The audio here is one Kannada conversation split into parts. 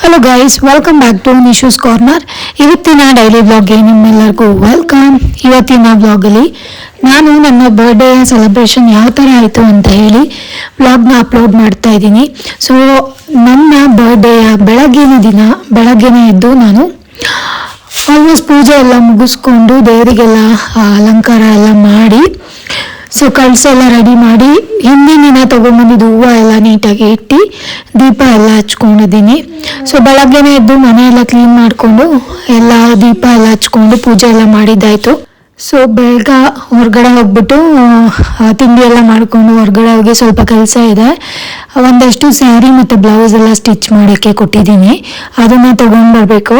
Hello guys welcome back to Nishu's corner ಇವತ್ತಿನ ಡೈಲಿ ಬ್ಲಾಗ್ಗೆ ನಿಮ್ಮೆಲ್ಲರಿಗೂ ವೆಲ್ಕಮ್ ಇವತ್ತಿನ ಬ್ಲಾಗಲ್ಲಿ ನಾನು ನನ್ನ ಬರ್ಡೇ ಸೆಲೆಬ್ರೇಷನ್ ಯಾವ ಥರ ಆಯಿತು ಅಂತ ಹೇಳಿ ಬ್ಲಾಗ್ನ ಅಪ್ಲೋಡ್ ಮಾಡ್ತಾ ಇದ್ದೀನಿ. ಸೊ ನನ್ನ ಬರ್ಡೇಯ ಬೆಳಗ್ಗಿನ ದಿನ, ಬೆಳಗ್ಗೆನೇ ಎದ್ದು ನಾನು ಆಲ್ಮೋಸ್ಟ್ ಪೂಜೆ ಎಲ್ಲ ಮುಗಿಸ್ಕೊಂಡು ದೇವರಿಗೆಲ್ಲ ಅಲಂಕಾರ ಎಲ್ಲ ಮಾಡಿ ಸೊ ಕಳಸೆಲ್ಲ ರೆಡಿ ಮಾಡಿ ಹಿಂದಿನ ದಿನ ತೊಗೊಂಬಂದಿದ್ದು ಹೂವು ಎಲ್ಲ ನೀಟಾಗಿ ಇಟ್ಟು ದೀಪ ಎಲ್ಲ ಹಚ್ಕೊಂಡಿದ್ದೀನಿ. ಸೊ ಬೆಳಗ್ಗೆನೇ ಎದ್ದು ಮನೆ ಎಲ್ಲ ಕ್ಲೀನ್ ಮಾಡಿಕೊಂಡು ಎಲ್ಲ ದೀಪ ಎಲ್ಲ ಹಚ್ಕೊಂಡು ಪೂಜೆ ಎಲ್ಲ ಮಾಡಿದ್ದಾಯ್ತು. ಸೊ ಬೆಳಗ್ಗೆ ಹೊರಗಡೆ ಹೋಗ್ಬಿಟ್ಟು ತಿಂಡಿ ಎಲ್ಲ ಮಾಡಿಕೊಂಡು ಹೊರಗಡೆ ಹೋಗಿ ಸ್ವಲ್ಪ ಕೆಲಸ ಇದೆ. ಒಂದಷ್ಟು ಸ್ಯಾರಿ ಮತ್ತು ಬ್ಲೌಸ್ ಎಲ್ಲ ಸ್ಟಿಚ್ ಮಾಡೋಕ್ಕೆ ಕೊಟ್ಟಿದ್ದೀನಿ. ಅದನ್ನು ತೊಗೊಂಡು ಬರಬೇಕು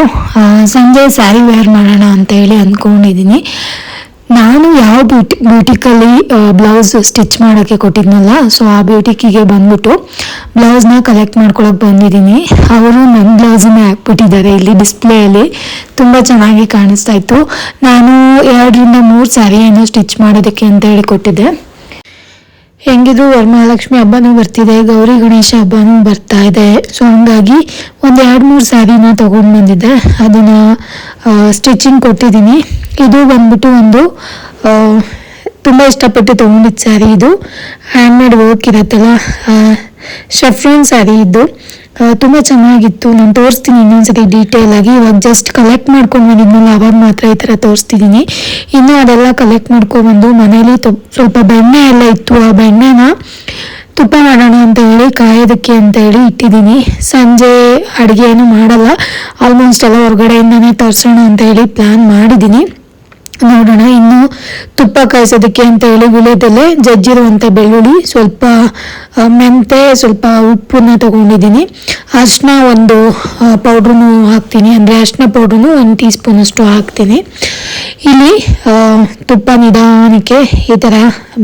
ಸಂಜೆ ಸ್ಯಾರಿ ವೇರ್ ಮಾಡೋಣ ಅಂತ ಹೇಳಿ ಅಂದ್ಕೊಂಡಿದ್ದೀನಿ. ನಾನು ಯಾವ ಬ್ಯೂಟಿ ಬ್ಯೂಟಿಕಲ್ಲಿ ಬ್ಲೌಸ್ ಸ್ಟಿಚ್ ಮಾಡೋಕ್ಕೆ ಕೊಟ್ಟಿದ್ನಲ್ಲ ಸೊ ಆ ಬ್ಯೂಟಿಕಿಗೆ ಬಂದ್ಬಿಟ್ಟು ಬ್ಲೌಸ್ನ ಕಲೆಕ್ಟ್ ಮಾಡ್ಕೊಳಕ್ಕೆ ಬಂದಿದ್ದೀನಿ. ಅವರು ನನ್ನ ಬ್ಲೌಸನ್ನೇ ಹಾಕ್ಬಿಟ್ಟಿದ್ದಾರೆ. ಇಲ್ಲಿ ಡಿಸ್ಪ್ಲೇಯಲ್ಲಿ ತುಂಬ ಚೆನ್ನಾಗಿ ಕಾಣಿಸ್ತಾ ಇತ್ತು. ನಾನು ಎರಡರಿಂದ ಮೂರು ಸ್ಯಾರಿಯನ್ನು ಸ್ಟಿಚ್ ಮಾಡೋದಕ್ಕೆ ಅಂತ ಹೇಳಿ ಕೊಟ್ಟಿದ್ದೆ. ಹೆಂಗಿದ್ರು ವರಮಹಾಲಕ್ಷ್ಮಿ ಹಬ್ಬನೂ ಬರ್ತಿದೆ, ಗೌರಿ ಗಣೇಶ ಹಬ್ಬನೂ ಬರ್ತಾ ಇದೆ. ಸೊ ಹಂಗಾಗಿ ಒಂದು ಎರಡು ಮೂರು ಸ್ಯಾರಿನ ತೊಗೊಂಡು ಬಂದಿದ್ದೆ. ಅದನ್ನು ಸ್ಟಿಚಿಂಗ್ ಕೊಟ್ಟಿದ್ದೀನಿ. ಇದು ಬಂದ್ಬಿಟ್ಟು ಒಂದು ತುಂಬ ಇಷ್ಟಪಟ್ಟು ತೊಗೊಂಡಿದ್ದ ಸ್ಯಾರಿ ಇದು. ಹ್ಯಾಂಡ್ಮೇಡ್ ವರ್ಕ್ ಇರುತ್ತಲ್ಲ ಶಫ್ರಾನ್ ಸ್ಯಾರಿ ಇದ್ದು ತುಂಬ ಚೆನ್ನಾಗಿತ್ತು. ನಾನು ತೋರಿಸ್ತೀನಿ ಇನ್ನೊಂದ್ಸತಿ ಡೀಟೇಲ್ ಆಗಿ. ಇವಾಗ ಜಸ್ಟ್ ಕಲೆಕ್ಟ್ ಮಾಡ್ಕೊಂಡು ಬಂದಿದ್ನಲ್ಲ, ಅವಾಗ ಮಾತ್ರ ಈ ಥರ ತೋರಿಸ್ತಿದ್ದೀನಿ. ಇನ್ನು ಅದೆಲ್ಲ ಕಲೆಕ್ಟ್ ಮಾಡ್ಕೊಬಂದು ಮನೇಲಿ ಸ್ವಲ್ಪ ಬೆಣ್ಣೆ ಎಲ್ಲ ಇತ್ತು. ಆ ಬೆಣ್ಣೆನ ತುಪ್ಪ ಮಾಡೋಣ ಅಂತ ಹೇಳಿ, ಕಾಯೋದಕ್ಕೆ ಅಂತ ಹೇಳಿ ಇಟ್ಟಿದ್ದೀನಿ. ಸಂಜೆ ಅಡುಗೆ ಏನು ಮಾಡಲ್ಲ. ಆಲ್ಮೋಸ್ಟ್ ಎಲ್ಲ ಹೊರಗಡೆಯಿಂದನೇ ತರಿಸೋಣ ಅಂತ ಹೇಳಿ ಪ್ಲ್ಯಾನ್ ಮಾಡಿದ್ದೀನಿ. ನೋಡೋಣ. ಇನ್ನು ತುಪ್ಪ ಕಾಯಿಸೋದಕ್ಕೆ ಅಂತ ಹೇಳಿ ವಿಳೆದೆಲೆ ಜಜ್ಜಿರುವಂಥ ಬೆಳ್ಳುಳ್ಳಿ, ಸ್ವಲ್ಪ ಮೆಂತೆ, ಸ್ವಲ್ಪ ಉಪ್ಪನ್ನ ತಗೊಂಡಿದ್ದೀನಿ. ಅರಿಶಿನ ಒಂದು ಪೌಡ್ರೂ ಹಾಕ್ತೀನಿ. ಅಂದರೆ ಅರಿಶಿನ ಪೌಡ್ರೂ ಒಂದು ಟೀ ಸ್ಪೂನಷ್ಟು ಹಾಕ್ತೀನಿ. ಇಲ್ಲಿ ತುಪ್ಪ ನಿಧಾನಕ್ಕೆ ಈ ಥರ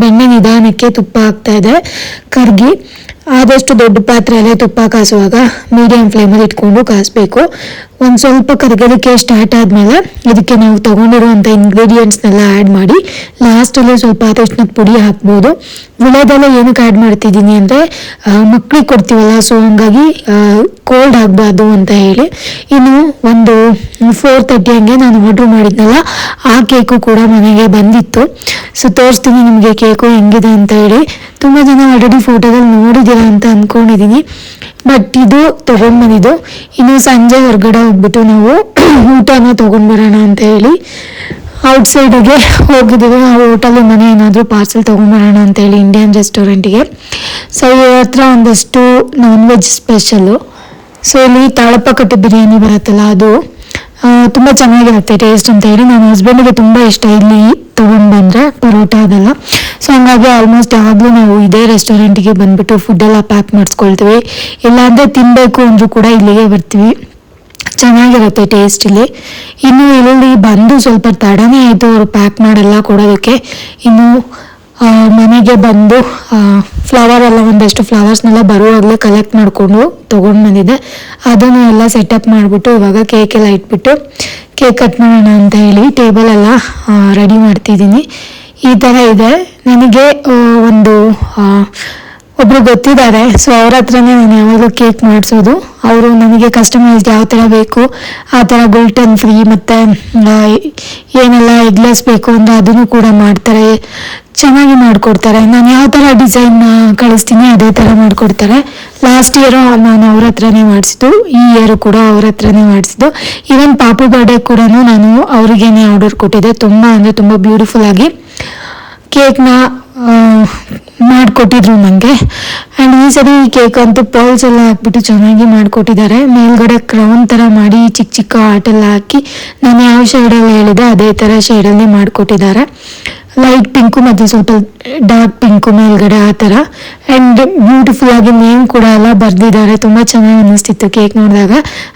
ಬೆಣ್ಣೆ ನಿಧಾನಕ್ಕೆ ತುಪ್ಪ ಹಾಕ್ತಾ ಇದೆ. ಕರ್ಗಿ ಆದಷ್ಟು ದೊಡ್ಡ ಪಾತ್ರೆಯಲ್ಲೇ ತುಪ್ಪ ಕಾಸುವಾಗ ಮೀಡಿಯಂ ಫ್ಲೇಮಲ್ಲಿ ಇಟ್ಕೊಂಡು ಕಾಸಬೇಕು. ಒಂದು ಸ್ವಲ್ಪ ಕರಗಲಿಕ್ಕೆ ಸ್ಟಾರ್ಟ್ ಆದಮೇಲೆ ಇದಕ್ಕೆ ನಾವು ತೊಗೊಂಡಿರುವಂಥ ಇಂಗ್ರೀಡಿಯೆಂಟ್ಸ್ನೆಲ್ಲ ಆ್ಯಡ್ ಮಾಡಿ ಲಾಸ್ಟಲ್ಲಿ ಸ್ವಲ್ಪ ಅರಿಶಿನದ ಪುಡಿ ಹಾಕ್ಬೋದು. ವಿಳೆದೆಲ್ಲ ಏನಕ್ಕೆ ಆ್ಯಡ್ ಮಾಡ್ತಿದ್ದೀನಿ ಅಂದರೆ ಮಕ್ಕಳಿಗೆ ಕೊಡ್ತೀವಲ್ಲ ಸೊ ಹಂಗಾಗಿ ಕೋಲ್ಡ್ ಆಗಬಾರ್ದು ಅಂತ ಹೇಳಿ. ಇನ್ನು ಒಂದು ಫೋರ್ ತರ್ಟಿ ಹಂಗೆ ನಾನು ಆರ್ಡ್ರ್ ಮಾಡಿದ್ನಲ್ಲ, ಆ ಕೇಕು ಕೂಡ ಮನೆಗೆ ಬಂದಿತ್ತು. ಸೊ ತೋರಿಸ್ತೀನಿ ನಿಮಗೆ ಕೇಕು ಹೆಂಗಿದೆ ಅಂತ ಹೇಳಿ. ತುಂಬ ಜನ ಆಲ್ರೆಡಿ ಫೋಟೋದಲ್ಲಿ ಅಂತ ಅನ್ಕೊಂಡಿದ್ದೀನಿ ಬಟ್ ಇದು ತೊಗೊಂಡ್ಬಂದಿದ್ದು ಇನ್ನು ಸಂಜೆ ಹೊರಗಡೆ ಹೋಗ್ಬಿಟ್ಟು ನಾವು ಊಟನ ತೊಗೊಂಡ್ಬರೋಣ ಅಂತ ಹೇಳಿ ಔಟ್ಸೈಡಿಗೆ ಹೋಗಿದ್ದೀವಿ. ನಾವು ಹೋಟೆಲ್ ಮನೆ ಏನಾದರೂ ಪಾರ್ಸೆಲ್ ತೊಗೊಂಡ್ಬರೋಣ ಅಂತ ಹೇಳಿ ಇಂಡಿಯನ್ ರೆಸ್ಟೋರೆಂಟಿಗೆ ಸೊ ಹತ್ರ ಒಂದಷ್ಟು ನಾನ್ ವೆಜ್ ಸ್ಪೆಷಲ್ಲು ಸೊ ಇಲ್ಲಿ ತಾಳಪ್ಪ ಕಟ್ಟು ಬಿರಿಯಾನಿ ಬರುತ್ತಲ್ಲ ಅದು. ತುಂಬ ಚೆನ್ನಾಗಿರುತ್ತೆ ಟೇಸ್ಟ್ ಅಂತ ಹೇಳಿ. ನನ್ನ ಹಸ್ಬೆಂಡಿಗೆ ತುಂಬ ಇಷ್ಟ. ಇಲ್ಲಿ ತೊಗೊಂಡು ಬಂದರೆ ಪರೋಟ ಅದೆಲ್ಲ. ಸೊ ಹಂಗಾಗಿ ಆಲ್ಮೋಸ್ಟ್ ಯಾವಾಗಲೂ ನಾವು ಇದೇ ರೆಸ್ಟೋರೆಂಟಿಗೆ ಬಂದುಬಿಟ್ಟು ಫುಡ್ಡೆಲ್ಲ ಪ್ಯಾಕ್ ಮಾಡಿಸ್ಕೊಳ್ತೀವಿ. ಇಲ್ಲಾಂದರೆ ತಿನ್ನಬೇಕು ಅಂದರೂ ಕೂಡ ಇಲ್ಲಿಗೆ ಬರ್ತೀವಿ. ಚೆನ್ನಾಗಿರುತ್ತೆ ಟೇಸ್ಟ್ ಇಲ್ಲಿ. ಇನ್ನು ಇಲ್ಲಿ ಬಂದು ಸ್ವಲ್ಪ ತಡನೇ ಆಯಿತು, ಅವರು ಪ್ಯಾಕ್ ಮಾಡೆಲ್ಲ ಕೊಡೋದಕ್ಕೆ. ಇನ್ನು ಮನೆಗೆ ಬಂದು ಫ್ಲವರ್ ಎಲ್ಲ ಒಂದಷ್ಟು ಫ್ಲವರ್ಸ್ನೆಲ್ಲ ಬರುವಾಗಲೇ ಕಲೆಕ್ಟ್ ಮಾಡಿಕೊಂಡು ತೊಗೊಂಡು ಬಂದಿದ್ದೆ. ಅದನ್ನು ಎಲ್ಲ ಸೆಟಪ್ ಮಾಡಿಬಿಟ್ಟು ಇವಾಗ ಕೇಕ್ ಎಲ್ಲ ಇಟ್ಬಿಟ್ಟು ಕೇಕ್ ಕಟ್ ಮಾಡೋಣ ಅಂತ ಹೇಳಿ ಟೇಬಲ್ ಎಲ್ಲ ರೆಡಿ ಮಾಡ್ತಿದ್ದೀನಿ. ಈ ಥರ ಇದೆ. ನನಗೆ ಒಂದು ಒಬ್ರು ಗೊತ್ತಿದ್ದಾರೆ ಸೊ ಅವ್ರ ಹತ್ರನೇ ನಾನು ಯಾವಾಗಲೂ ಕೇಕ್ ಮಾಡಿಸೋದು. ಅವರು ನನಗೆ ಕಸ್ಟಮೈಸ್ಡ್ ಯಾವ ಥರ ಬೇಕು, ಆ ಥರ ಗುಲ್ಟನ್ ಫ್ರೀ ಮತ್ತು ಏನೆಲ್ಲ ಎಗ್ಲೆಸ್ ಬೇಕು ಅಂದರೆ ಅದನ್ನು ಕೂಡ ಮಾಡ್ತಾರೆ. ಚೆನ್ನಾಗಿ ಮಾಡಿಕೊಡ್ತಾರೆ. ನಾನು ಯಾವ ಥರ ಡಿಸೈನ್ ಕಳಿಸ್ತೀನಿ ಅದೇ ಥರ ಮಾಡಿಕೊಡ್ತಾರೆ. ಲಾಸ್ಟ್ ಇಯರು ನಾನು ಅವ್ರ ಹತ್ರನೇ ಮಾಡಿಸಿದ್ದು, ಈ ಇಯರು ಕೂಡ ಅವ್ರ ಹತ್ರನೇ ಮಾಡಿಸಿದ್ದು. ಈವನ್ ಪಾಪು ಬರ್ಡೇ ಕೂಡ ನಾನು ಅವ್ರಿಗೇನೆ ಆರ್ಡರ್ ಕೊಟ್ಟಿದ್ದೆ. ತುಂಬ ಅಂದರೆ ತುಂಬ ಬ್ಯೂಟಿಫುಲ್ ಆಗಿ. ಕೇಕ್ನ ಮಾಡಿಕೊಟ್ಟಿದ್ರು ನನಗೆ ಆ್ಯಂಡ್ ಈ ಸರಿ ಈ ಕೇಕ್ ಅಂತೂ ಪರ್ಲ್ಸ್ ಎಲ್ಲ ಹಾಕ್ಬಿಟ್ಟು ಚೆನ್ನಾಗಿ ಮಾಡಿಕೊಟ್ಟಿದ್ದಾರೆ. ಮೇಲ್ಗಡೆ ಕ್ರೌನ್ ಥರ ಮಾಡಿ ಚಿಕ್ಕ ಚಿಕ್ಕ ಆಟೆಲ್ಲ ಹಾಕಿ ನಾನು ಯಾವ ಶೇಡಲ್ಲಿ ಹೇಳಿದೆ ಅದೇ ಥರ ಶೇಡಲ್ಲಿ ಮಾಡಿಕೊಟ್ಟಿದ್ದಾರೆ. ಲೈಟ್ ಪಿಂಕು ಮತ್ತು ಸ್ವಲ್ಪ ಡಾರ್ಕ್ ಪಿಂಕು ಮೇಲ್ಗಡೆ ಆ ಥರ. ಆ್ಯಂಡ್ ಬ್ಯೂಟಿಫುಲ್ ಆಗಿ ನೇಮ್ ಕೂಡ ಎಲ್ಲ ಬರೆದಿದ್ದಾರೆ. ತುಂಬ ಚೆನ್ನಾಗಿ ಅನ್ನಿಸ್ತಿತ್ತು ಕೇಕ್ ನೋಡಿದಾಗ.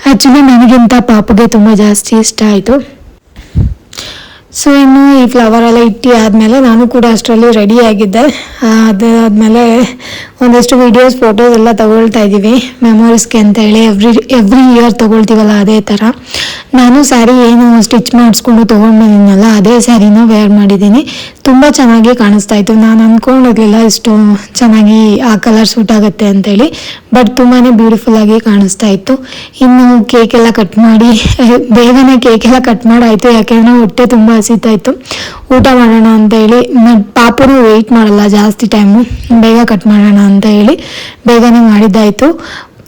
ಆ್ಯಕ್ಚುಲಿ ನನಗಿಂತ ಪಾಪಗೆ ತುಂಬ ಜಾಸ್ತಿ ಇಷ್ಟ ಆಯಿತು. ಸೊ ಇನ್ನು ಈ ಫ್ಲವರ್ ಎಲ್ಲ ಇಟ್ಟು ಆದಮೇಲೆ ನಾನು ಕೂಡ ಅಷ್ಟರಲ್ಲಿ ರೆಡಿ ಆಗಿದ್ದೆ. ಅದಾದಮೇಲೆ ಒಂದಷ್ಟು ವೀಡಿಯೋಸ್ ಫೋಟೋಸ್ ಎಲ್ಲ ತಗೊಳ್ತಾ ಇದ್ದೀವಿ. ಮೆಮೊರೀಸ್ಗೆ ಅಂತ ಹೇಳಿ ಎವ್ರಿ ಎವ್ರಿ ಇಯರ್ ತೊಗೊಳ್ತೀವಲ್ಲ ಅದೇ ಥರ ನಾನು ಸ್ಯಾರಿ ಏನು ಸ್ಟಿಚ್ ಮಾಡಿಸ್ಕೊಂಡು ತೊಗೊಂಡಿದ್ದೀನಲ್ಲ ಅದೇ ಸ್ಯಾರಿನ ವೇರ್ ಮಾಡಿದ್ದೀನಿ. ತುಂಬ ಚೆನ್ನಾಗಿ ಕಾಣಿಸ್ತಾ ಇತ್ತು. ನಾನು ಅಂದ್ಕೊಂಡಿರಲಿಲ್ಲ ಇಷ್ಟು ಚೆನ್ನಾಗಿ ಆ ಕಲರ್ ಸೂಟ್ ಆಗುತ್ತೆ ಅಂತೇಳಿ ಬಟ್ ತುಂಬಾ ಬ್ಯೂಟಿಫುಲ್ ಆಗಿ ಕಾಣಿಸ್ತಾ ಇತ್ತು. ಇನ್ನು ಕೇಕ್ ಎಲ್ಲ ಕಟ್ ಮಾಡಿ, ಬೇಗನೆ ಕೇಕ್ ಎಲ್ಲ ಕಟ್ ಮಾಡಾಯಿತು. ಯಾಕೆಂದರೆ ಹೊಟ್ಟೆ ತುಂಬ ಹಸಿತಾ ಇತ್ತು ಊಟ ಮಾಡೋಣ ಅಂತ ಹೇಳಿ ಪಾಪುನು ವೆಯ್ಟ್ ಮಾಡಲ್ಲ ಜಾಸ್ತಿ ಟೈಮು ಬೇಗ ಕಟ್ ಮಾಡೋಣ ಅಂತ ಹೇಳಿ ಬೇಗನೆ ಮಾಡಿದ್ದಾಯಿತು.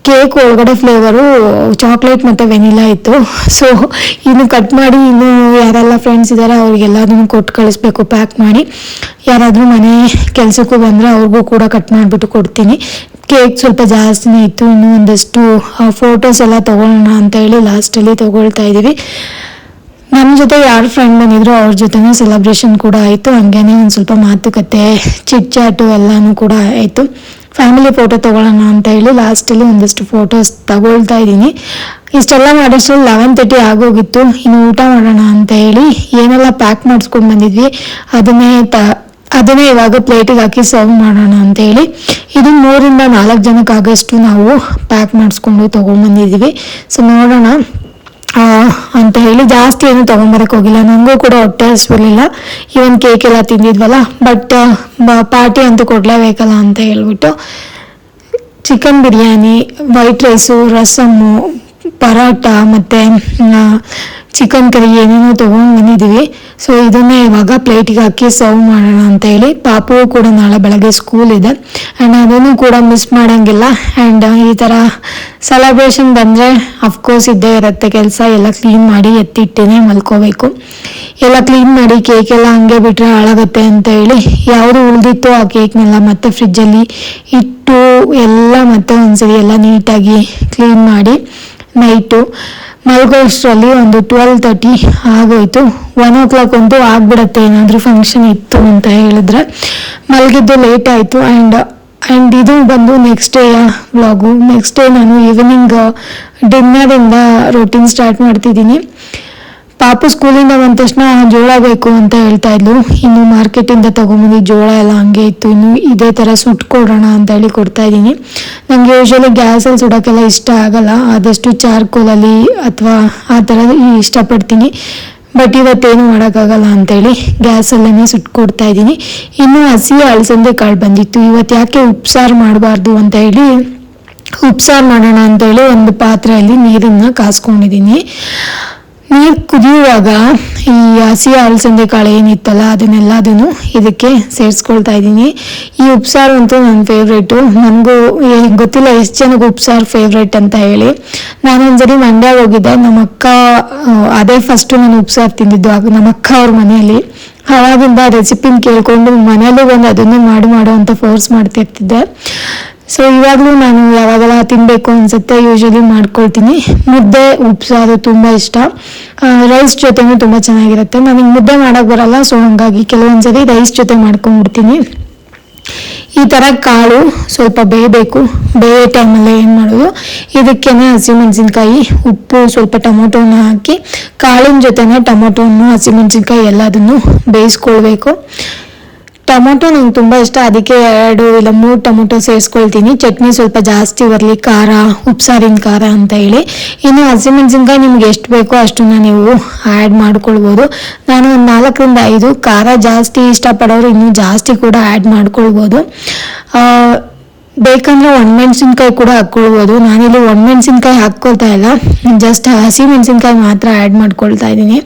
ಕೇಕ್ ಒಳಗಡೆ ಫ್ಲೇವರು ಚಾಕ್ಲೇಟ್ ಮತ್ತು ವೆನಿಲಾ ಇತ್ತು. ಸೊ ಇನ್ನು ಕಟ್ ಮಾಡಿ ಇನ್ನು ಯಾರೆಲ್ಲ ಫ್ರೆಂಡ್ಸ್ ಇದ್ದಾರೆ ಅವ್ರಿಗೆಲ್ಲದನ್ನು ಕೊಟ್ಟು ಕಳಿಸ್ಬೇಕು ಪ್ಯಾಕ್ ಮಾಡಿ. ಯಾರಾದರೂ ಮನೆ ಕೆಲಸಕ್ಕೂ ಬಂದರೆ ಅವ್ರಿಗೂ ಕೂಡ ಕಟ್ ಮಾಡಿಬಿಟ್ಟು ಕೊಡ್ತೀನಿ. ಕೇಕ್ ಸ್ವಲ್ಪ ಜಾಸ್ತಿನೇ ಇತ್ತು, ಇನ್ನೂ ಒಂದಷ್ಟು ಫೋಟೋಸ್ ಎಲ್ಲ ತೊಗೊಳ್ಳೋಣ ಅಂತ ಹೇಳಿ ಲಾಸ್ಟಲ್ಲಿ ತೊಗೊಳ್ತಾ ಇದ್ದೀವಿ. ನಮ್ಮ ಜೊತೆ ಯಾರು ಫ್ರೆಂಡ್ ಬಂದಿದ್ರು ಅವ್ರ ಜೊತೆನೂ ಸೆಲೆಬ್ರೇಷನ್ ಕೂಡ ಆಯಿತು. ಹಂಗೇನೆ ಒಂದು ಸ್ವಲ್ಪ ಮಾತುಕತೆ ಚಿಟ್ ಚಾಟು ಎಲ್ಲನೂ ಕೂಡ ಆಯಿತು. ಫ್ಯಾಮಿಲಿ ಫೋಟೋ ತೊಗೊಳ್ಳೋಣ ಅಂತ ಹೇಳಿ ಲಾಸ್ಟಲ್ಲಿ ಒಂದಷ್ಟು ಫೋಟೋಸ್ ತಗೊಳ್ತಾ ಇದ್ದೀನಿ. ಇಷ್ಟೆಲ್ಲ ಮಾಡಿಸ್ರಲ್ಲಿ ಲೆವೆನ್ ತರ್ಟಿ ಆಗೋಗಿತ್ತು. ಇನ್ನು ಊಟ ಮಾಡೋಣ ಅಂತ ಹೇಳಿ ಏನೆಲ್ಲ ಪ್ಯಾಕ್ ಮಾಡಿಸ್ಕೊಂಡು ಬಂದಿದ್ವಿ, ಅದನ್ನೇ ತ, ಅದನ್ನೇ ಇವಾಗ ಪ್ಲೇಟಿಗೆ ಹಾಕಿ ಸರ್ವ್ ಮಾಡೋಣ ಅಂತ ಹೇಳಿ. ಇದು ಮೂರಿಂದ ನಾಲ್ಕು ಜನಕ್ಕಾಗಷ್ಟು ನಾವು ಪ್ಯಾಕ್ ಮಾಡಿಸ್ಕೊಂಡು ತೊಗೊಂಡ್ಬಂದಿದ್ದೀವಿ ಸೊ ನೋಡೋಣ. ಅಂತ ಹೇಳಿ ಜಾಸ್ತಿ ಏನು ತೊಗೊಂಬರಕ್ಕೆ ಹೋಗಿಲ್ಲ. ನನಗೂ ಕೂಡ ಹೊಟ್ಟೆ ಹಸ್ಬಿರ್ಲಿಲ್ಲ ಇವನ್ ಕೇಕ್ ಎಲ್ಲ ತಿಂದಿದ್ವಲ್ಲ. ಬಟ್ ಪಾರ್ಟಿ ಅಂತೂ ಕೊಡಲೇಬೇಕಲ್ಲ ಅಂತ ಹೇಳ್ಬಿಟ್ಟು chicken biryani white rice rasam parotta ಮತ್ತು ಚಿಕನ್ ಕರಿ ಏನೇನೋ ತೊಗೊಂಡು ಬಂದಿದ್ದೀವಿ. ಸೊ ಇದನ್ನೇ ಇವಾಗ ಪ್ಲೇಟಿಗೆ ಹಾಕಿ ಸರ್ವ್ ಮಾಡೋಣ ಅಂತ ಹೇಳಿ ಪಾಪು ಕೂಡ ನಾಳೆ ಬೆಳಗ್ಗೆ ಸ್ಕೂಲ್ ಇದೆ. ಆ್ಯಂಡ್ ಅದನ್ನು ಕೂಡ ಮಿಸ್ ಮಾಡೋಂಗಿಲ್ಲ. ಆ್ಯಂಡ್ ಈ ಥರ ಸೆಲೆಬ್ರೇಷನ್ ಬಂದರೆ ಅಫ್ಕೋರ್ಸ್ ಇದ್ದೇ ಇರುತ್ತೆ ಕೆಲಸ. ಎಲ್ಲ ಕ್ಲೀನ್ ಮಾಡಿ ಎತ್ತಿಟ್ಟೇನೆ ಮಲ್ಕೋಬೇಕು. ಎಲ್ಲ ಕ್ಲೀನ್ ಮಾಡಿ ಕೇಕ್ ಎಲ್ಲ ಹಂಗೆ ಬಿಟ್ಟರೆ ಹಾಳಾಗುತ್ತೆ ಅಂತ ಹೇಳಿ ಯಾವುದು ಉಳಿದಿತ್ತು ಆ ಕೇಕ್ನೆಲ್ಲ ಮತ್ತೆ ಫ್ರಿಜ್ಜಲ್ಲಿ ಇಟ್ಟು ಎಲ್ಲ ಮತ್ತೆ ಒಂದ್ಸರಿ ಎಲ್ಲ ನೀಟಾಗಿ ಕ್ಲೀನ್ ಮಾಡಿ ನೈಟು ಮಲ್ಗೋಷ್ಟರಲ್ಲಿ ಒಂದು ಟ್ವೆಲ್ ತರ್ಟಿ ಆಗೋಯ್ತು. ಒನ್ ಓ ಕ್ಲಾಕ್ ಅಂತೂ ಆಗ್ಬಿಡತ್ತೆ, ಏನಾದರೂ ಫಂಕ್ಷನ್ ಇತ್ತು ಅಂತ ಹೇಳಿದ್ರೆ. ಮಲಗಿದ್ದು ಲೇಟ್ ಆಯಿತು ಆ್ಯಂಡ್ ಆ್ಯಂಡ್ ಇದು ಬಂದು next day vlog next day ನಾನು ಈವ್ನಿಂಗ್ ಡಿನ್ನರಿಂದ ರೊಟೀನ್ ಸ್ಟಾರ್ಟ್ ಮಾಡ್ತಿದ್ದೀನಿ. ಪಾಪು ಸ್ಕೂಲಿಂದ ಬಂದ ತಕ್ಷಣ ಜೋಳ ಬೇಕು ಅಂತ ಹೇಳ್ತಾ ಇದ್ಲು. ಇನ್ನು ಮಾರ್ಕೆಟಿಂದ ತೊಗೊಂಬಂದು ಜೋಳ ಎಲ್ಲ ಹಂಗೆ ಇತ್ತು. ಇನ್ನು ಇದೇ ಥರ ಸುಟ್ಕೊಡೋಣ ಅಂತ ಹೇಳಿ ಕೊಡ್ತಾ ಇದ್ದೀನಿ. ನನಗೆ ಯೂಶಲಿ ಗ್ಯಾಸಲ್ಲಿ ಸುಡೋಕ್ಕೆಲ್ಲ ಇಷ್ಟ ಆಗಲ್ಲ. ಆದಷ್ಟು ಚಾರ್ಕೋಲಲ್ಲಿ ಅಥವಾ ಆ ಥರ ಇಷ್ಟಪಡ್ತೀನಿ. ಬಟ್ ಇವತ್ತೇನು ಮಾಡೋಕ್ಕಾಗಲ್ಲ ಅಂತೇಳಿ ಗ್ಯಾಸಲ್ಲೇ ಸುಟ್ಕೊಡ್ತಾ ಇದ್ದೀನಿ. ಇನ್ನು ಹಸಿ ಅಳಸಂದೆ ಕಾಳು ಬಂದಿತ್ತು. ಇವತ್ತು ಯಾಕೆ ಉಪ್ಸಾರು ಮಾಡಬಾರ್ದು ಅಂತ ಹೇಳಿ ಉಪ್ಸಾರು ಮಾಡೋಣ ಅಂತೇಳಿ ಒಂದು ಪಾತ್ರೆಯಲ್ಲಿ ನೀರನ್ನು ಕಾಸ್ಕೊಂಡಿದ್ದೀನಿ. ನೀರು ಕುದಿಯುವಾಗ ಈ ಹಸಿ ಅಲಸಂದೆ ಕಾಳು ಏನಿತ್ತಲ್ಲ ಅದನ್ನೆಲ್ಲದನ್ನು ಇದಕ್ಕೆ ಸೇರಿಸ್ಕೊಳ್ತಾ ಇದ್ದೀನಿ. ಈ ಉಪ್ಸಾರು ಅಂತೂ ನನ್ನ ಫೇವ್ರೇಟು ನನಗೂ ಗೊತ್ತಿಲ್ಲ ಎಷ್ಟು ಜನಕ್ಕೆ ಉಪ್ಸಾರು ಫೇವ್ರೇಟ್ ಅಂತ ಹೇಳಿ. ನಾನೊಂದ್ಸರಿ ಮಂಡ್ಯ ಹೋಗಿದ್ದೆ. ನಮ್ಮ ಅಕ್ಕ ಅದೇ ಫಸ್ಟು ನಾನು ಉಪ್ಸಾರು ತಿಂದಿದ್ದು. ಆಗ ನಮ್ಮ ಅಕ್ಕ ಅವ್ರ ಮನೆಯಲ್ಲಿ. ಅವಾಗಿಂದ ರೆಸಿಪಿನ ಕೇಳ್ಕೊಂಡು ಮನೇಲಿ ಒಂದು ಅದನ್ನೇ ಮಾಡಿ ಮಾಡೋ ಅಂತ ಫೋರ್ಸ್ ಮಾಡ್ತಿರ್ತಿದ್ದೆ. ಸೊ ಇವಾಗಲೂ ನಾನು ಯಾವಾಗೆಲ್ಲ ತಿನ್ನಬೇಕು ಅನ್ಸುತ್ತೆ ಯೂಶಲಿ ಮಾಡ್ಕೊಳ್ತೀನಿ. ಮುದ್ದೆ ಉಪ್ಸಾರು ತುಂಬ ಇಷ್ಟ. ರೈಸ್ ಜೊತೆನೂ ತುಂಬ ಚೆನ್ನಾಗಿರುತ್ತೆ. ನನಗೆ ಮುದ್ದೆ ಮಾಡೋಕ್ಕೆ ಬರಲ್ಲ ಸೊ ಹಾಗಾಗಿ ಕೆಲವೊಂದ್ಸರಿ ರೈಸ್ ಜೊತೆ ಮಾಡ್ಕೊಂಡ್ಬಿಡ್ತೀನಿ. ಈ ಥರ ಕಾಳು ಸ್ವಲ್ಪ ಬೇಯಬೇಕು. ಬೇಯೋ ಟೈಮಲ್ಲಿ ಏನು ಮಾಡೋದು? ಇದಕ್ಕೇನೆ ಹಸಿಮೆಣಸಿನ್ಕಾಯಿ ಉಪ್ಪು, ಸ್ವಲ್ಪ ಟೊಮೊಟೊನ ಹಾಕಿ ಕಾಳಿನ ಜೊತೆನೆ ಟೊಮೊಟೊನ್ನು ಹಸಿಮೆಣಸಿನ್ಕಾಯಿ ಎಲ್ಲದನ್ನು ಬೇಯಿಸ್ಕೊಳ್ಬೇಕು. ಟೊಮೊಟೊ ನಂಗೆ ತುಂಬ ಇಷ್ಟ. ಅದಕ್ಕೆ ಎರಡು ಇಲ್ಲ ಮೂರು ಟೊಮೊಟೊ ಸೇರಿಸ್ಕೊಳ್ತೀನಿ. ಚಟ್ನಿ ಸ್ವಲ್ಪ ಜಾಸ್ತಿ ಬರಲಿ, ಖಾರ, ಉಪ್ಸಾರಿನ ಖಾರ ಅಂತ ಹೇಳಿ. ಇನ್ನು ಹಸಿಮೆಣಸಿನ್ಕಾಯಿ ನಿಮ್ಗೆ ಎಷ್ಟು ಬೇಕೋ ಅಷ್ಟನ್ನು ನೀವು ಆ್ಯಡ್ ಮಾಡ್ಕೊಳ್ಬೋದು. ನಾನು ಒಂದು ನಾಲ್ಕರಿಂದ ಐದು. ಖಾರ ಜಾಸ್ತಿ ಇಷ್ಟಪಡೋರು ಇನ್ನೂ ಜಾಸ್ತಿ ಕೂಡ ಆ್ಯಡ್ ಮಾಡ್ಕೊಳ್ಬೋದು. ಬೇಕಂದ್ರೆ ಒಣಮೆಣಸಿನ್ಕಾಯಿ ಕೂಡ ಹಾಕ್ಕೊಳ್ಬೋದು. ನಾನಿಲ್ಲಿ ಒಣಮೆಣಸಿನ್ಕಾಯಿ ಹಾಕ್ಕೊಳ್ತಾ ಇಲ್ಲ. ಜಸ್ಟ್ ಹಸಿ ಮೆಣಸಿನ್ಕಾಯಿ ಮಾತ್ರ ಆ್ಯಡ್ ಮಾಡ್ಕೊಳ್ತಾ ಇದ್ದೀನಿ.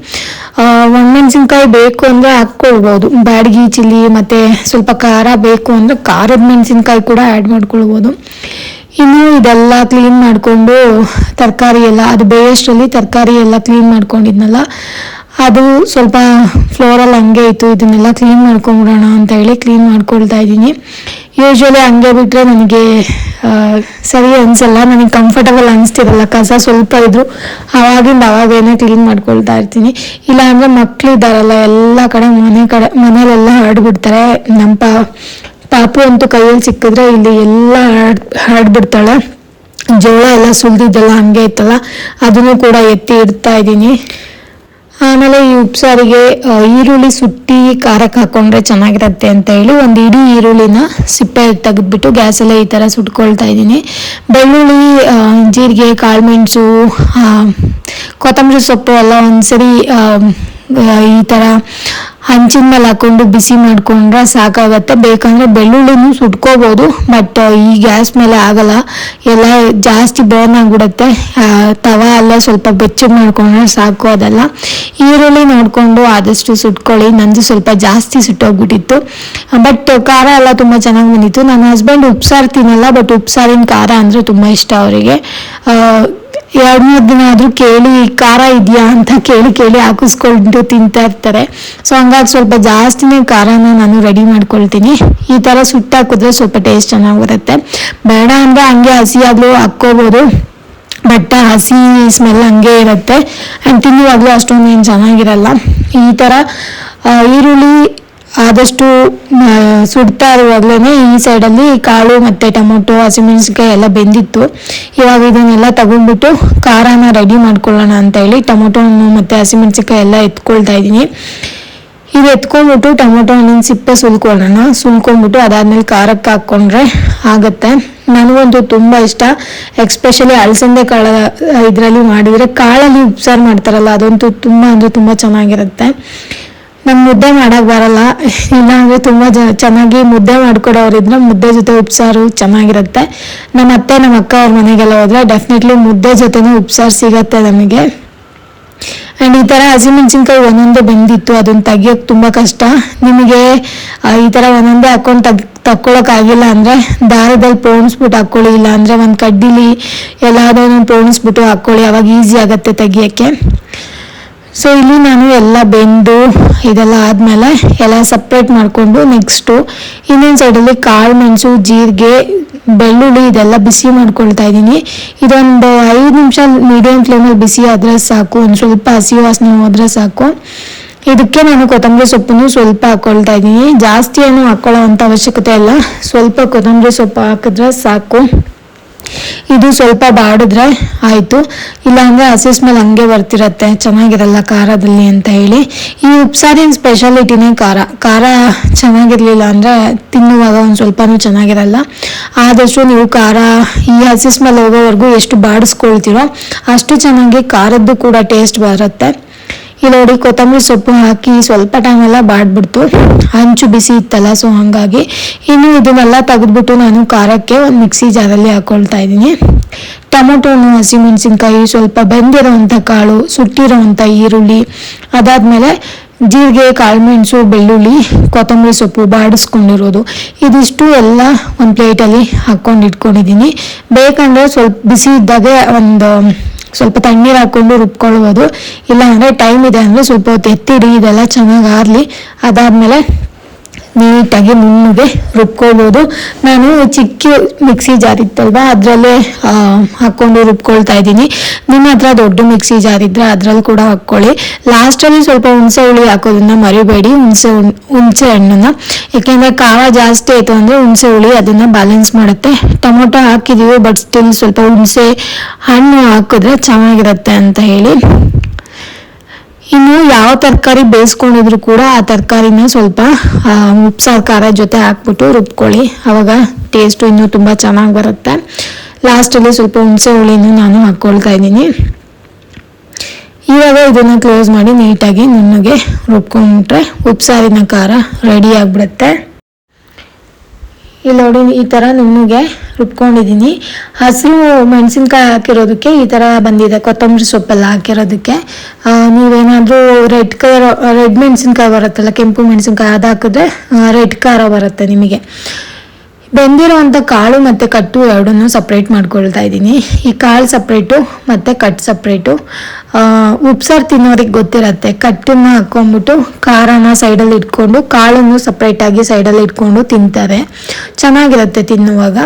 ಒಣಮೆಣಸಿನ್ಕಾಯಿ ಬೇಕು ಅಂದರೆ ಹಾಕ್ಕೊಳ್ಬೋದು. ಬ್ಯಾಡಗಿ ಚಿಲ್ಲಿ ಮತ್ತು ಸ್ವಲ್ಪ ಖಾರ ಬೇಕು ಅಂದರೆ ಖಾರದ ಮೆಣಸಿನ್ಕಾಯಿ ಕೂಡ ಆ್ಯಡ್ ಮಾಡ್ಕೊಳ್ಬೋದು. ಇನ್ನು ಇದೆಲ್ಲ ಕ್ಲೀನ್ ಮಾಡಿಕೊಂಡು ತರಕಾರಿ ಎಲ್ಲ, ಅದು ಬೇಯಷ್ಟರಲ್ಲಿ ತರಕಾರಿ ಎಲ್ಲ ಕ್ಲೀನ್ ಮಾಡ್ಕೊಂಡಿದ್ನಲ್ಲ ಅದು ಸ್ವಲ್ಪ ಫ್ಲೋರಲ್ಲಿ ಹಂಗೆ ಇತ್ತು, ಇದನ್ನೆಲ್ಲ ಕ್ಲೀನ್ ಮಾಡ್ಕೊಂಬಿಡೋಣ ಅಂತ ಹೇಳಿ ಕ್ಲೀನ್ ಮಾಡ್ಕೊಳ್ತಾ ಇದ್ದೀನಿ. ಯೂಶ್ವಲಿ ಹಂಗೆ ಬಿಟ್ಟರೆ ನನಗೆ ಸರಿ ಅನಿಸಲ್ಲ, ನನಗೆ ಕಂಫರ್ಟಬಲ್ ಅನಿಸ್ತಿರಲ್ಲ, ಕಸ ಸ್ವಲ್ಪ ಇದ್ದರೂ ಆವಾಗಿಂದ ಅವಾಗೇನೆ ಕ್ಲೀನ್ ಮಾಡ್ಕೊಳ್ತಾ ಇರ್ತೀನಿ. ಇಲ್ಲ ಅಂದರೆ ಮಕ್ಕಳಿದ್ದಾರಲ್ಲ ಎಲ್ಲ ಕಡೆ ಮನೆ ಕಡೆ, ಮನೇಲೆಲ್ಲ ಹರಡ್ಬಿಡ್ತಾರೆ. ನಮ್ಮ ಪಾ, ಪಾಪು ಅಂತೂ ಕೈಯಲ್ಲಿ ಸಿಕ್ಕಿದ್ರೆ ಇಲ್ಲಿ ಎಲ್ಲ ಹರಡ್, ಹರಡ್ಬಿಡ್ತಾಳೆ. ಜೋಳ ಎಲ್ಲ ಸುಲಿದಿದ್ದೆಲ್ಲ ಹಂಗೆ ಇತ್ತಲ್ಲ, ಅದನ್ನು ಕೂಡ ಎತ್ತಿ ಇಡ್ತಾ ಇದ್ದೀನಿ. ಆಮೇಲೆ ಈ ಉಪ್ಸಾರಿಗೆ ಈರುಳ್ಳಿ ಸುಟ್ಟಿ ಖಾರಕ್ಕೆ ಹಾಕೊಂಡ್ರೆ ಚೆನ್ನಾಗಿರತ್ತೆ ಅಂತ ಹೇಳಿ ಒಂದು ಇಡೀ ಈರುಳ್ಳಿನ ಸಿಪ್ಪೆ ತೆಗೆದ್ಬಿಟ್ಟು ಗ್ಯಾಸಲ್ಲೇ ಈ ಥರ ಸುಟ್ಕೊಳ್ತಾ ಇದ್ದೀನಿ. ಬೆಳ್ಳುಳ್ಳಿ ಜೀರಿಗೆ, ಕಾಳುಮೆಣಸು ಕೊತ್ತಂಬರಿ ಸೊಪ್ಪು ಎಲ್ಲ ಒಂದ್ಸರಿ ಈ ಥರ ಹಂಚಿನ ಮೇಲೆ ಹಾಕೊಂಡು ಬಿಸಿ ಮಾಡ್ಕೊಂಡ್ರೆ ಸಾಕಾಗತ್ತೆ. ಬೇಕಂದ್ರೆ ಬೆಳ್ಳುಳ್ಳಿನೂ ಸುಟ್ಕೋಬೋದು ಬಟ್ ಈ ಗ್ಯಾಸ್ ಮೇಲೆ ಆಗಲ್ಲ. ಎಲ್ಲ ಜಾಸ್ತಿ ಬರ್ನ್ ಆಗಿಬಿಡುತ್ತೆ. ತವ ಎಲ್ಲ ಸ್ವಲ್ಪ ಬೆಚ್ಚಗೆ ಮಾಡ್ಕೊಂಡ್ರೆ ಸಾಕು ಅದೆಲ್ಲ. ಈರುಳ್ಳಿ ನೋಡಿಕೊಂಡು ಆದಷ್ಟು ಸುಟ್ಕೊಳ್ಳಿ. ನಂದು ಸ್ವಲ್ಪ ಜಾಸ್ತಿ ಸುಟ್ಟೋಗ್ಬಿಟ್ಟಿತ್ತು. ಬಟ್ ಖಾರ ಎಲ್ಲ ತುಂಬ ಚೆನ್ನಾಗಿ ಬಂದಿತ್ತು. ನನ್ನ ಹಸ್ಬೆಂಡ್ ಉಪ್ಸಾರು ತಿನ್ನಲ್ಲ ಬಟ್ ಉಪ್ಸಾರಿನ ಖಾರ ಅಂದರೆ ತುಂಬ ಇಷ್ಟ ಅವರಿಗೆ. ಎರಡು ಮೂರು ದಿನ ಆದರೂ ಕೇಳಿ ಖಾರ ಇದೆಯಾ? ಅಂತ ಕೇಳಿ ಕೇಳಿ ಹಾಕಿಸ್ಕೊಂಡು ತಿಂತಾ ಇರ್ತಾರೆ. ಸೊ ಹಂಗಾಗಿ ಸ್ವಲ್ಪ ಜಾಸ್ತಿನೇ ಖಾರನ ನಾನು ರೆಡಿ ಮಾಡ್ಕೊಳ್ತೀನಿ. ಈ ಥರ ಸುಟ್ಟಾಕಿದ್ರೆ ಸ್ವಲ್ಪ ಟೇಸ್ಟ್ ಚೆನ್ನಾಗಿ ಬರುತ್ತೆ ಬೇಡ ಅಂದರೆ ಹಂಗೆ ಹಸಿಯಾಗಲೂ ಹಾಕ್ಕೋಬೋದು. ಬಟ್ ಹಸಿ ಸ್ಮೆಲ್ ಹಂಗೆ ಇರುತ್ತೆ. ಆ್ಯಂಡ್ ತಿನ್ನುವಾಗಲೂ ಅಷ್ಟೊಂದು ಏನು ಚೆನ್ನಾಗಿರಲ್ಲ. ಈ ಥರ ಈರುಳ್ಳಿ ಆದಷ್ಟು ಸುಡ್ತಾ ಇರುವಾಗಲೇ ಈ ಸೈಡಲ್ಲಿ ಕಾಳು ಮತ್ತು ಟೊಮೊಟೊ, ಹಸಿಮೆಣಸಿನ್ಕಾಯಿ ಎಲ್ಲ ಬೆಂದಿತ್ತು. ಇವಾಗ ಇದನ್ನೆಲ್ಲ ತಗೊಂಡ್ಬಿಟ್ಟು ಖಾರನ ರೆಡಿ ಮಾಡ್ಕೊಳ್ಳೋಣ ಅಂತ ಹೇಳಿ ಟೊಮೊಟೊ ಹಣ್ಣು ಮತ್ತು ಹಸಿಮೆಣಸಿನ್ಕಾಯಿ ಎಲ್ಲ ಎತ್ಕೊಳ್ತಾ ಇದ್ದೀನಿ. ಇದು ಎತ್ಕೊಂಡ್ಬಿಟ್ಟು ಟೊಮೊಟೊ ಹಣ್ಣಿನ ಸಿಪ್ಪೆ ಸುಲ್ಕೊಳ್ಳೋಣ. ಸುಲ್ಕೊಂಡ್ಬಿಟ್ಟು ಅದಾದ್ಮೇಲೆ ಖಾರಕ್ಕೆ ಹಾಕ್ಕೊಂಡ್ರೆ ಆಗುತ್ತೆ. ನನಗಂತೂ ತುಂಬ ಇಷ್ಟ. ಎಕ್ಸ್ಪೆಷಲಿ ಅಲಸಂದೆ ಕಾಳ ಇದರಲ್ಲಿ ಮಾಡಿದರೆ ಕಾಳಲ್ಲಿ ಉಪ್ಸಾರು ಮಾಡ್ತಾರಲ್ಲ, ಅದಂತೂ ತುಂಬ ಅಂದರೆ ತುಂಬ ಚೆನ್ನಾಗಿರುತ್ತೆ. ನಂಗೆ ಮುದ್ದೆ ಮಾಡಕ್ ಬರಲ್ಲ. ಇಲ್ಲಾಂದ್ರೆ ತುಂಬ ಚೆನ್ನಾಗಿ ಮುದ್ದೆ ಮಾಡ್ಕೊಡೋರಿದ್ರೆ ಮುದ್ದೆ ಜೊತೆ ಉಪ್ಸಾರು ಚೆನ್ನಾಗಿರುತ್ತೆ. ನಮ್ಮ ಅತ್ತೆ ನಮ್ಮ ಅಕ್ಕ ಅವ್ರ ಮನೆಗೆಲ್ಲ ಹೋದ್ರೆ ಡೆಫಿನೆಟ್ಲಿ ಮುದ್ದೆ ಜೊತೆನೂ ಉಪ್ಸಾರು ಸಿಗತ್ತೆ ನಮಗೆ. ಆ್ಯಂಡ್ ಈ ಥರ ಹಸಿಮೆಣ್ಸಿನ್ಕಾಯಿ ಒಂದೊಂದೇ ಬೆಂದಿತ್ತು ಅದನ್ನ ತೆಗಿಯೋಕೆ ತುಂಬ ಕಷ್ಟ. ನಿಮಗೆ ಈ ಥರ ಒಂದೊಂದೇ ಹಾಕೊಂಡು ತಗ್ ತಕ್ಕೊಳಕ್ಕಾಗಿಲ್ಲ ಅಂದರೆ ದಾರದಲ್ಲಿ ಪೋಣಿಸ್ಬಿಟ್ಟು ಹಾಕ್ಕೊಳ್ಳಿ ಇಲ್ಲ ಅಂದರೆ ಒಂದು ಕಡ್ಡಿಲಿ ಎಲ್ಲಾದ್ರೂ ಪೋಣಿಸ್ಬಿಟ್ಟು ಹಾಕ್ಕೊಳ್ಳಿ ಅವಾಗ ಈಸಿ ಆಗುತ್ತೆ ತೆಗಿಯೋಕ್ಕೆ. ಸೊ ಇಲ್ಲಿ ನಾನು ಎಲ್ಲ ಬೆಂದು ಇದೆಲ್ಲ ಆದಮೇಲೆ ಎಲ್ಲ ಸಪ್ರೇಟ್ ಮಾಡಿಕೊಂಡು ನೆಕ್ಸ್ಟು ಇನ್ನೊಂದು ಸೈಡಲ್ಲಿ ಕಾಳು, ಮೆಣಸು, ಜೀರಿಗೆ, ಬೆಳ್ಳುಳ್ಳಿ ಇದೆಲ್ಲ ಬಿಸಿ ಮಾಡ್ಕೊಳ್ತಾ ಇದ್ದೀನಿ. ಇದೊಂದು ಐದು ನಿಮಿಷ ಮೀಡಿಯಂ ಫ್ಲೇಮಲ್ಲಿ ಬಿಸಿ ಆದರೆ ಸಾಕು, ಒಂದು ಸ್ವಲ್ಪ ಹಸಿ ವಾಸನೆ ಹೋದರೆ ಸಾಕು. ಇದಕ್ಕೆ ನಾನು ಕೊತ್ತಂಬರಿ ಸೊಪ್ಪನ್ನು ಸ್ವಲ್ಪ ಹಾಕ್ಕೊಳ್ತಾ ಇದ್ದೀನಿ. ಜಾಸ್ತಿ ಏನು ಹಾಕ್ಕೊಳ್ಳೋ ಅಂಥ ಅವಶ್ಯಕತೆ ಇಲ್ಲ. ಸ್ವಲ್ಪ ಕೊತ್ತಂಬರಿ ಸೊಪ್ಪು ಹಾಕಿದ್ರೆ ಸಾಕು. ಇದು ಸ್ವಲ್ಪ ಬಾಡಿದ್ರೆ ಆಯಿತು. ಇಲ್ಲಾಂದರೆ ಹಸಿ ಸ್ಮೆಲ್ ಹಂಗೆ ಬರ್ತಿರತ್ತೆ. ಚೆನ್ನಾಗಿರಲ್ಲ ಖಾರದಲ್ಲಿ ಅಂತ ಹೇಳಿ. ಈ ಉಪ್ಸಾರಿನ ಸ್ಪೆಷಾಲಿಟಿನೇ ಖಾರ. ಖಾರ ಚೆನ್ನಾಗಿರಲಿಲ್ಲ ಅಂದರೆ ತಿನ್ನುವಾಗ ಒಂದು ಸ್ವಲ್ಪನೂ ಚೆನ್ನಾಗಿರಲ್ಲ. ಆದಷ್ಟು ನೀವು ಖಾರ ಈ ಹಸಿ ಸ್ಮೆಲ್ ಹೋಗೋವರೆಗೂ ಎಷ್ಟು ಬಾಡಿಸ್ಕೊಳ್ತೀರೋ ಅಷ್ಟು ಚೆನ್ನಾಗಿ ಖಾರದ್ದು ಕೂಡ ಟೇಸ್ಟ್ ಬರುತ್ತೆ. ಇಲ್ಲಿ ನೋಡಿ ಕೊತ್ತಂಬರಿ ಸೊಪ್ಪು ಹಾಕಿ ಸ್ವಲ್ಪ ಟೈಮ್ ಎಲ್ಲ ಬಾಡ್ಬಿಡ್ತು. ಹಂಚು ಬಿಸಿ ಇತ್ತಲ್ಲ ಸೊ ಹಾಗಾಗಿ ಇನ್ನು ಇದನ್ನೆಲ್ಲ ತೆಗೆದ್ಬಿಟ್ಟು ನಾನು ಖಾರಕ್ಕೆ ಒಂದು ಮಿಕ್ಸಿ ಜಾರಲ್ಲಿ ಹಾಕೊಳ್ತಾ ಇದ್ದೀನಿ. ಟೊಮೊಟೊ ಹಸಿಮೆಣಸಿನ್ಕಾಯಿ ಸ್ವಲ್ಪ ಬೆಂದಿರೋವಂಥ ಕಾಳು ಸುಟ್ಟಿರೋವಂಥ ಈರುಳ್ಳಿ, ಅದಾದಮೇಲೆ ಜೀರಿಗೆ, ಕಾಳುಮೆಣಸು, ಬೆಳ್ಳುಳ್ಳಿ, ಕೊತ್ತಂಬರಿ ಸೊಪ್ಪು ಬಾಡಿಸ್ಕೊಂಡಿರೋದು. ಇದಿಷ್ಟು ಎಲ್ಲ ಒಂದು ಪ್ಲೇಟಲ್ಲಿ ಹಾಕ್ಕೊಂಡು ಇಟ್ಕೊಂಡಿದ್ದೀನಿ. ಬೇಕಂದರೆ ಸ್ವಲ್ಪ ಬಿಸಿ ಇದ್ದಾಗೆ ಒಂದು ಸ್ವಲ್ಪ ತಣ್ಣೀರು ಹಾಕ್ಕೊಂಡು ರುಬ್ಕೊಳ್ಬೋದು ಇಲ್ಲ ಅಂದರೆ ಟೈಮ್ ಇದೆ ಅಂದರೆ ಸ್ವಲ್ಪ ಹೊತ್ತು ಎತ್ತಿಡಿ, ಇದೆಲ್ಲ ಚೆನ್ನಾಗಿ ಆರಲಿ. ಅದಾದಮೇಲೆ ನೀಟಾಗಿ ನುಣ್ಣಗೆ ರುಬ್ಕೊಳ್ಬೋದು ನಾನು ಚಿಕ್ಕ ಮಿಕ್ಸಿ ಜಾರ್ ಇತ್ತಲ್ವ ಅದರಲ್ಲೇ ಹಾಕ್ಕೊಂಡು ರುಬ್ಕೊಳ್ತಾ ಇದ್ದೀನಿ. ನಿಮ್ಮ ಹತ್ರ ದೊಡ್ಡ ಮಿಕ್ಸಿ ಜಾರ್ ಇದ್ದರೆ ಅದರಲ್ಲಿ ಕೂಡ ಹಾಕ್ಕೊಳ್ಳಿ. ಲಾಸ್ಟಲ್ಲಿ ಸ್ವಲ್ಪ ಹುಣಸೆ ಹುಳಿ ಹಾಕೋದನ್ನ ಮರಿಬೇಡಿ. ಹುಣಸೆ ಹುಣ್- ಹುಣಸೆ ಹಣ್ಣನ್ನು. ಯಾಕೆಂದರೆ ಖಾರ ಜಾಸ್ತಿ ಆಯಿತು ಅಂದರೆ ಹುಣಸೆ ಹುಳಿ ಅದನ್ನು ಬ್ಯಾಲೆನ್ಸ್ ಮಾಡುತ್ತೆ. ಟೊಮೊಟೊ ಹಾಕಿದ್ದೀವಿ ಬಟ್ ಸ್ಟಿಲ್ ಸ್ವಲ್ಪ ಹುಣಸೆ ಹಣ್ಣು ಹಾಕಿದ್ರೆ ಚೆನ್ನಾಗಿರುತ್ತೆ ಅಂತ ಹೇಳಿ. ಇನ್ನು ಯಾವ ತರಕಾರಿ ಬೇಯಿಸ್ಕೊಂಡಿದ್ರು ಕೂಡ ಆ ತರಕಾರಿನ ಸ್ವಲ್ಪ ಉಪ್ಸಾರು ಖಾರ ಜೊತೆ ಹಾಕ್ಬಿಟ್ಟು ರುಬ್ಕೊಳ್ಳಿ. ಅವಾಗ ಟೇಸ್ಟು ಇನ್ನೂ ತುಂಬ ಚೆನ್ನಾಗಿ ಬರುತ್ತೆ. ಲಾಸ್ಟಲ್ಲಿ ಸ್ವಲ್ಪ ಹುಣಸೆ ಹುಳಿನೂ ನಾನು ಹಾಕ್ಕೊಳ್ತಾ ಇದ್ದೀನಿ. ಇವಾಗ ಇದನ್ನು ಕ್ಲೋಸ್ ಮಾಡಿ ನೀಟಾಗಿ ನುಣ್ಣಗೆ ರುಬ್ಕೊಂಡ್ಬಿಟ್ರೆ ಉಪ್ಸಾರಿನ ಖಾರ ರೆಡಿ ಆಗಿಬಿಡುತ್ತೆ. ಇಲ್ಲಿ ನೋಡಿ ಈ ಥರ ನುಣ್ಣಗೆ ರುಬ್ಕೊಂಡಿದ್ದೀನಿ. ಹಸಿರು ಮೆಣಸಿನ್ಕಾಯಿ ಹಾಕಿರೋದಕ್ಕೆ ಈ ಥರ ಬಂದಿದೆ, ಕೊತ್ತಂಬರಿ ಸೊಪ್ಪೆಲ್ಲ ಹಾಕಿರೋದಕ್ಕೆ. ನೀವೇನಾದರೂ ರೆಡ್ ಕಲರ್, ರೆಡ್ ಮೆಣಸಿನ್ಕಾಯಿ ಬರುತ್ತಲ್ಲ, ಕೆಂಪು ಮೆಣಸಿನ್ಕಾಯಿ ಅದು ಹಾಕಿದ್ರೆ ರೆಡ್ ಖಾರ ಬರುತ್ತೆ ನಿಮಗೆ. ಬೆಂದಿರೋವಂಥ ಕಾಳು ಮತ್ತು ಕಟ್ಟು ಎರಡನ್ನೂ ಸಪ್ರೇಟ್ ಮಾಡ್ಕೊಳ್ತಾ ಇದ್ದೀನಿ. ಈ ಕಾಳು ಸಪ್ರೇಟು ಮತ್ತು ಕಟ್ ಸಪ್ರೇಟು ಉಪ್ಸಾರು ತಿನ್ನೋರಿಗೆ ಗೊತ್ತಿರತ್ತೆ. ಕಟ್ಟನ್ನು ಹಾಕ್ಕೊಂಬಿಟ್ಟು ಖಾರನ ಸೈಡಲ್ಲಿ ಇಟ್ಕೊಂಡು, ಕಾಳನ್ನು ಸಪ್ರೇಟಾಗಿ ಸೈಡಲ್ಲಿ ಇಟ್ಕೊಂಡು ತಿಂತಾರೆ. ಚೆನ್ನಾಗಿರುತ್ತೆ ತಿನ್ನುವಾಗ.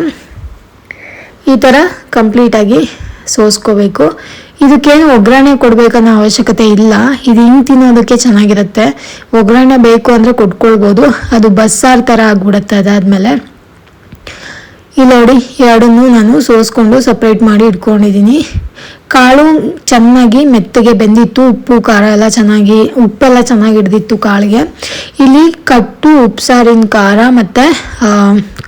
ಈ ಥರ ಕಂಪ್ಲೀಟಾಗಿ ಸೋಸ್ಕೋಬೇಕು. ಇದಕ್ಕೇನು ಒಗ್ಗರಣೆ ಕೊಡಬೇಕನ್ನೋ ಅವಶ್ಯಕತೆ ಇಲ್ಲ. ಇದು ಹಿಂಗೆ ತಿನ್ನೋದಕ್ಕೆ ಚೆನ್ನಾಗಿರುತ್ತೆ. ಒಗ್ಗರಣೆ ಬೇಕು ಅಂದರೆ ಕೊಟ್ಕೊಳ್ಬೋದು. ಅದು ಬಸ್ಸಾರು ಥರ ಆಗ್ಬಿಡುತ್ತೆ ಅದಾದಮೇಲೆ. ಇಲ್ಲಿ ನೋಡಿ ಎರಡನ್ನೂ ನಾನು ಸೋಸ್ಕೊಂಡು ಸಪ್ರೇಟ್ ಮಾಡಿ ಇಟ್ಕೊಂಡಿದ್ದೀನಿ. ಕಾಳು ಚೆನ್ನಾಗಿ ಮೆತ್ತಗೆ ಬೆಂದಿತ್ತು, ಉಪ್ಪು, ಖಾರ ಎಲ್ಲ ಚೆನ್ನಾಗಿ, ಉಪ್ಪೆಲ್ಲ ಚೆನ್ನಾಗಿ ಹಿಡ್ದಿತ್ತು ಕಾಳಿಗೆ. ಇಲ್ಲಿ ಕಟ್ಟು ಉಪ್ಸಾರಿನ ಖಾರ ಮತ್ತು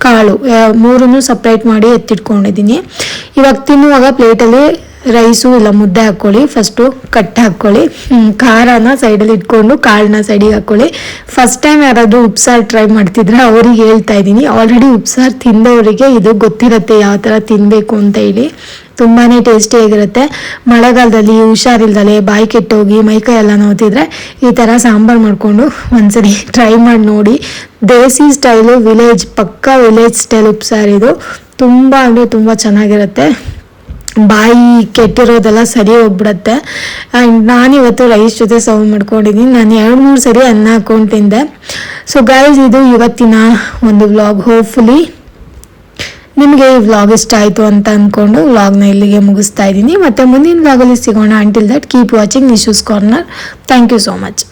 ಕಾಳು ಮೂರನ್ನು ಸಪ್ರೇಟ್ ಮಾಡಿ ಎತ್ತಿಟ್ಕೊಂಡಿದ್ದೀನಿ. ಇವಾಗ ತಿನ್ನುವಾಗ ಪ್ಲೇಟಲ್ಲಿ ರೈಸು ಇಲ್ಲ ಮುದ್ದೆ ಹಾಕ್ಕೊಳ್ಳಿ. ಫಸ್ಟು ಕಟ್ ಹಾಕ್ಕೊಳ್ಳಿ. ಖಾರನ ಸೈಡಲ್ಲಿ ಇಟ್ಕೊಂಡು ಕಾಳನ್ನ ಸೈಡಿಗೆ ಹಾಕ್ಕೊಳ್ಳಿ. ಫಸ್ಟ್ ಟೈಮ್ ಯಾರಾದರೂ ಉಪ್ಸಾರು ಟ್ರೈ ಮಾಡ್ತಿದ್ರೆ ಅವ್ರಿಗೆ ಹೇಳ್ತಾ ಇದ್ದೀನಿ. ಆಲ್ರೆಡಿ ಉಪ್ಸಾರು ತಿಂದವರಿಗೆ ಇದು ಗೊತ್ತಿರುತ್ತೆ ಯಾವ ಥರ ತಿನ್ನಬೇಕು ಅಂತ ಹೇಳಿ. ತುಂಬಾ ಟೇಸ್ಟಿಯಾಗಿರುತ್ತೆ ಮಳೆಗಾಲದಲ್ಲಿ, ಹುಷಾರಿಲ್ದಲೆ ಬಾಯಿ ಕೆಟ್ಟೋಗಿ ಮೈಕೈ ಎಲ್ಲ ನೋತಿದ್ರೆ ಈ ಥರ ಸಾಂಬಾರು ಮಾಡಿಕೊಂಡು ಒಂದ್ಸರಿ ಟ್ರೈ ಮಾಡಿ ನೋಡಿ. ದೇಸಿ ಸ್ಟೈಲು ವಿಲೇಜ್ ಪಕ್ಕಾ ವಿಲೇಜ್ ಸ್ಟೈಲ್ ಉಪ್ಸಾರು ಇದು ತುಂಬ ಅಂದರೆ ತುಂಬ ಚೆನ್ನಾಗಿರುತ್ತೆ. ಬಾಯಿ ಕೆಟ್ಟಿರೋದೆಲ್ಲ ಸರಿ ಹೋಗ್ಬಿಡತ್ತೆ. ಆ್ಯಂಡ್ ನಾನಿವತ್ತು ರೈಸ್ ಜೊತೆ ಸರ್ವ್ ಮಾಡ್ಕೊಂಡಿದ್ದೀನಿ. ನಾನು ಎರಡು ಮೂರು ಸರಿ ಅನ್ನ ಹಾಕೊಂಡು ತಿಂದೆ. ಸೊ ಗೈಸ್ ಇದು ಇವತ್ತಿನ ಒಂದು ವ್ಲಾಗ್ ಹೋಪ್ಫುಲಿ ನಿಮಗೆ ಈ ವ್ಲಾಗ್ ಇಷ್ಟ ಆಯಿತು ಅಂತ ಅಂದ್ಕೊಂಡು ವ್ಲಾಗ್ನ ಇಲ್ಲಿಗೆ ಮುಗಿಸ್ತಾ ಇದ್ದೀನಿ. ಮತ್ತು ಮುಂದಿನ ವ್ಲಾಗಲ್ಲಿ ಸಿಗೋಣ. Until that keep watching Nishu's corner thank you so much